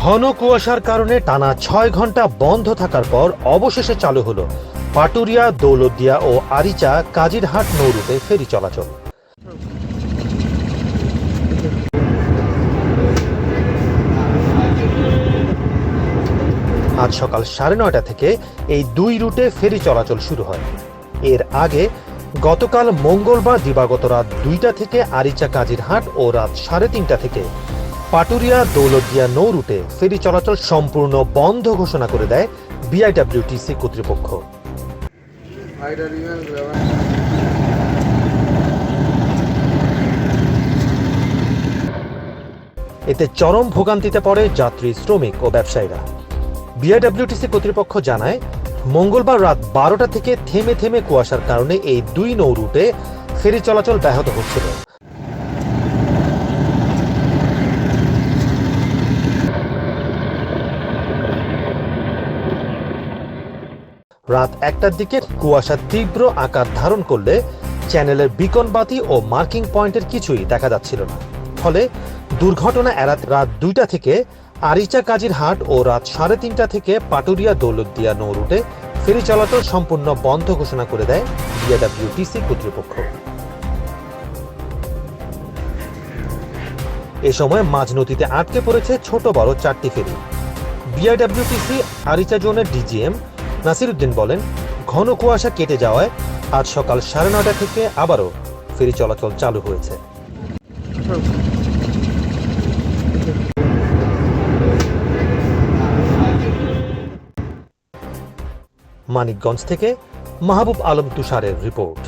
ঘন কুয়াশার কারণে টানা ছয় ঘণ্টা বন্ধ থাকার পর অবশেষে চালু হলো পাটুরিয়া, দৌলতদিয়া ও আরিচা কাজিরহাট নৌরুটে ফেরি চলাচল। আজ সকাল সাড়ে নয়টা থেকে এই দুই রুটে ফেরি চলাচল শুরু হয়। এর আগে গতকাল মঙ্গলবার দিবাগত রাত দুইটা থেকে আরিচা কাজিরহাট ও রাত সাড়ে তিনটা থেকে পাটুরিয়া দৌলতদিয়া নৌ রুটে ফেরি চলাচল সম্পূর্ণ বন্ধ ঘোষণা করে দেয় বিআইডব্লিউটিসি কর্তৃপক্ষ। এতে চরম ভোগান্তিতে পড়ে যাত্রী, শ্রমিক ও ব্যবসায়ীরা। বিআইডব্লিউটিসি কর্তৃপক্ষ জানায়, মঙ্গলবার রাত বারোটা থেকে থেমে থেমে কুয়াশার কারণে এই দুই নৌ রুটে ফেরি চলাচল ব্যাহত হচ্ছিল। রাত একটার দিকে কুয়াশা তীব্র আকার ধারণ করলে চ্যানেলের বিকন বাতি ও মার্কিং পয়েন্টের কিছুই দেখা যাচ্ছিল না। ফলে দুর্ঘটনা এড়াতে রাত দুইটা থেকে আরিচা কাজির হাট ও রাত সাড়ে তিনটা থেকে পাটুরিয়া দৌলতদিয়া নৌ রুটে ফেরি চলাচল সম্পূর্ণ বন্ধ ঘোষণা করে দেয় বিএডব্লিউটিসি কর্তৃপক্ষ। এ সময় মাঝ নদীতে আটকে পড়েছে ছোট বড় চারটি ফেরি। বিআইডব্লিউটিসি আরিচা জোনের ডিজিএম নাসিরুদ্দিন বলেন, ঘন কুয়াশা কেটে যাওয়ায় আজ সকাল সাড়ে নটা থেকে আবারও ফেরি চলাচল চালু হয়েছে। মানিকগঞ্জ থেকে মাহবুব আলম তুষারের রিপোর্ট।